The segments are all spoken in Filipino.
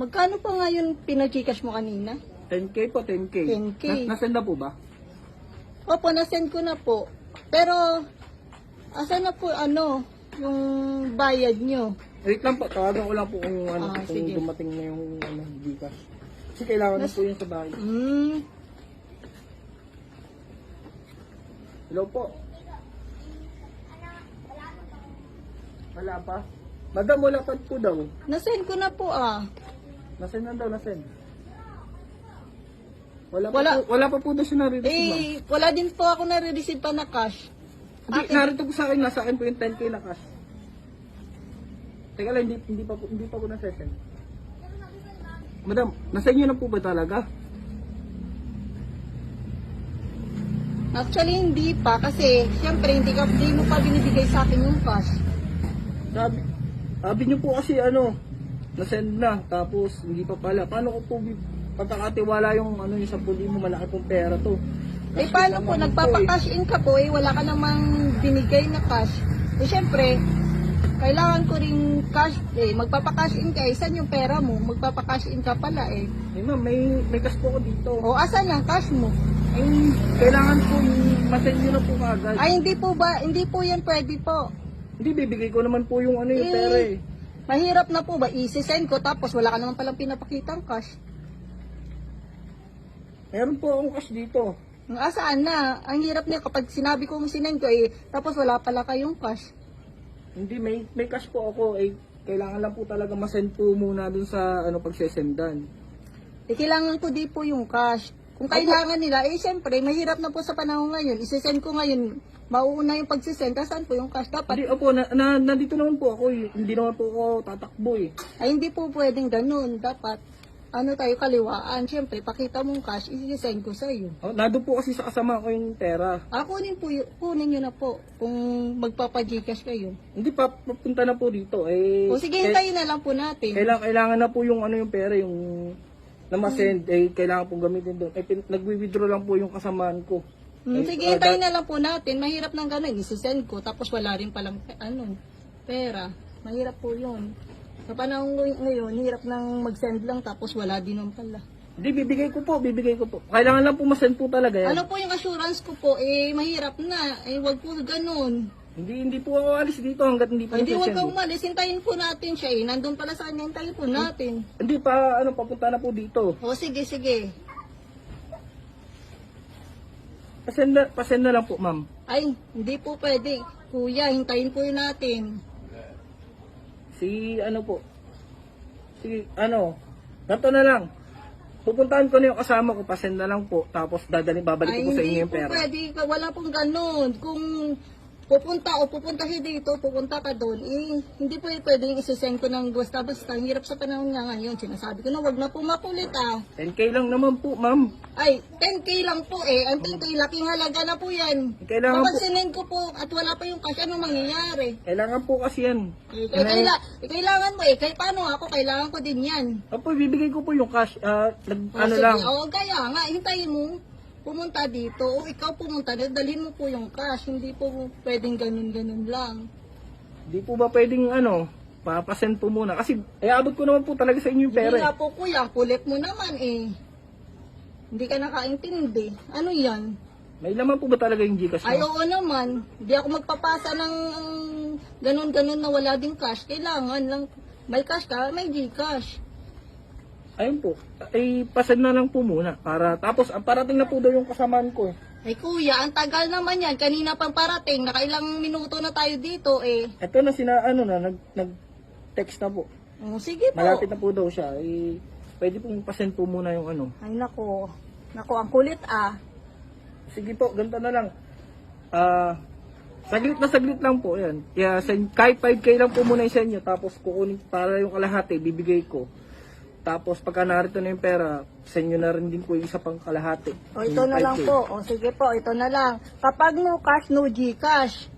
Magkano pa nga yung pinag-gcash mo kanina? 10k po, 10k. 10K. Na, nasend na po ba? Opo, na-send ko na po. Pero, asan na po, ano, yung bayad nyo? Wait lang po, tawagan ko lang po kung, ano, Ah, kung sige. dumating na yung ano, Gcash. Kasi kailangan na Nas- po yun sa bahay. Hmm, Hello po. Wala pa? Madam, wala pa po daw. na-send ko na po ah. Nasend na daw, nasend. Wala, Wala. Pa po, wala pa po daw siya nare-receive, ma'am. Eh, wala din po ako nare-receive pa na cash. Hindi, akin- narito po sa akin, nasa akin po yung 10k na cash. Teka lang, hindi, hindi pa po, hindi pa po na-session. Madam, nasa inyo na po ba talaga? Actually, hindi pa kasi siyempre hindi, ka, hindi mo pa binibigay sa akin yung cash. Sabi, sabi niyo po kasi ano, na-send na, tapos hindi pa pala. Paano ko po pagkakatiwala yung ano yung 10,000 malaki pong pera to? Eh paano naman po, eh. nagpapa-cash in ka po eh, wala ka namang binigay na cash. Eh syempre, kailangan ko rin cash eh, magpapa-cash in ka eh, saan yung pera mo? Magpapa-cash in ka pala eh. Eh ma'am, may, may cash po ako dito. O asan ang cash mo? Ay, kailangan po masend nyo na po agad. Ay hindi po ba, hindi po yan pwede po. Hindi, bibigay ko naman po yung ano yung Eh, pera eh. Mahirap na po ba, isi-send ko tapos wala ka naman palang pinapakitang cash. Meron po akong cash dito. Asaan na, ang hirap niya kapag sinabi kong sinend ko eh, tapos wala pala kayong cash. Hindi, may, may cash po ako. Eh, kailangan lang po talaga masend po muna dun sa ano pagsesendan. Eh, kailangan ko di po yung cash. Kung kailangan nila, eh, siyempre, mahirap na po sa panahon ngayon. Isesend ko ngayon, mauuna yung pagsisend, saan po yung cash? Hindi, Dapat, opo, na, na, nandito naman po ako eh. Hindi naman po ako tatakbo eh. ay hindi po pwedeng ganun. Dapat, ano tayo, kaliwaan. Siyempre, pakita mong cash, isesend ko sa iyo. Oh, nado po kasi sa kasama ko yung pera. Ah, kunin po, y- kunin nyo na po kung magpapa-gcash kayo. Hindi pa papunta na po dito. Eh, O sige, hintayin na lang po natin. kailangan, kailangan na po yung ano yung pera, yung na masend, eh, kailangan pong gamitin doon. Eh, pin- nagwi-withdraw lang po yung kasamaan ko. Hmm, sige, ah, hintayin na lang po natin. Mahirap nang ganun. Isesend ko, tapos wala rin palang, ano, pera. Mahirap po yun. Sa panahon ngay- ngayon, hirap nang mag-send lang, tapos wala din naman pala. Hindi, bibigay ko po, bibigay ko po. Kailangan lang po masend po talaga yan. Ano po yung assurance ko po? Eh, mahirap na. Eh, wag po ganun. Hindi, hindi po ako alis dito hanggat hindi po Hindi, wag ka umalis. Hintayin po natin siya eh. Nandun pala sa kanya, hintayin po natin. Hindi pa, ano, papunta na po dito. O, sige, sige. Pasend na, pasend na lang po, ma'am. Ay, hindi po pwede. Kuya, hintayin po yun natin. Si, ano po, si, ano, ganito na lang. Pupuntahan ko na yung kasama ko, pasend na lang po. Tapos dadali, babalik Ay, ko po sa inyo hindi yung po pera. pwede. Wala pong ganun. Kung pupunta o pupunta siya dito, pupunta ka doon, eh, hindi po pwedeng isesend ko ng basta-basta. Ang hirap sa panahon nga ngayon. Sinasabi ko na wag na po makulit ah. 10k lang naman po, ma'am. Ay, 10k lang po eh. Ang 10k, laking halaga na po yan. Kailangan sinend ko po at wala pa yung cash, anong mangyayari? kailangan po kasi yan. Eh, kaya, kaila, eh, kailangan mo eh. Kaya paano ako, kailangan ko din yan. Opo, bibigay ko po yung cash. Ah, nag, O, ano sige. lang. O, kaya nga, hintayin mo pumunta dito. O ikaw pumunta, dalhin mo po yung cash. Hindi po pwedeng ganun-ganun lang. Di po ba pwedeng, ano, papasend po muna. Kasi, eh, abot ko naman po talaga sa inyo yung Hindi pera. eh. nga po kuya, kulit mo naman eh. Hindi ka nakaintindi. Ano yan? May laman po ba talaga yung Gcash Ay, mo? oo naman. Hindi ako magpapasa ng um, ganun-ganun na wala ding cash. Kailangan lang, may cash ka, may Gcash. Ayun po. Eh, pasend na lang po muna. Para, tapos, ang parating na po daw yung kasamaan ko eh. Ay kuya, ang tagal naman yan. Kanina pang parating, nakailang minuto na tayo dito eh. Ito na sina, ano na, nag, nag-text na po. Oh, sige po. Malapit na po daw siya. Eh, pwede pong pasend po muna yung ano. Ay nako. Nako, ang kulit ah. Sige po, ganito na lang. Ah, saglit na saglit lang po, yan. Kaya send, kahit 5k lang po muna yung sa inyo, tapos kukunin para yung kalahati, bibigay ko. Tapos pagka narito na yung pera, sa inyo na rin din po yung isa pang kalahati. O ito Yung na lang 5K. po. O sige po, ito na lang. Kapag no cash, no Gcash.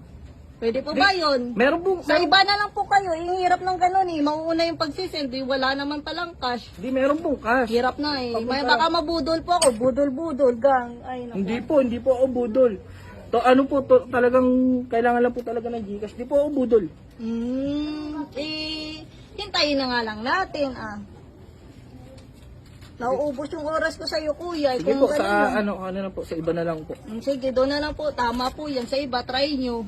Pwede po ba yun? Meron po, Sa iba na lang po kayo. Ang hirap ng ganun eh. Mauuna yung pagsisend. eh, Wala naman palang cash. Hindi, meron pong cash. Hirap na eh. May, baka mabudol po ako. Budol-budol, gang. Ay, naku. Hindi po, hindi po ako budol. To ano po, to, talagang kailangan lang po talaga ng Gcash. Hindi po ako budol. Hmm, eh, hintayin na nga lang natin ah. Nauubos yung oras ko sa iyo, kuya. Sige Kung po, ganun sa lang. ano, ano na po, sa iba na lang po. Mm, Sige, doon na lang po. Tama po yan. Sa iba, try nyo.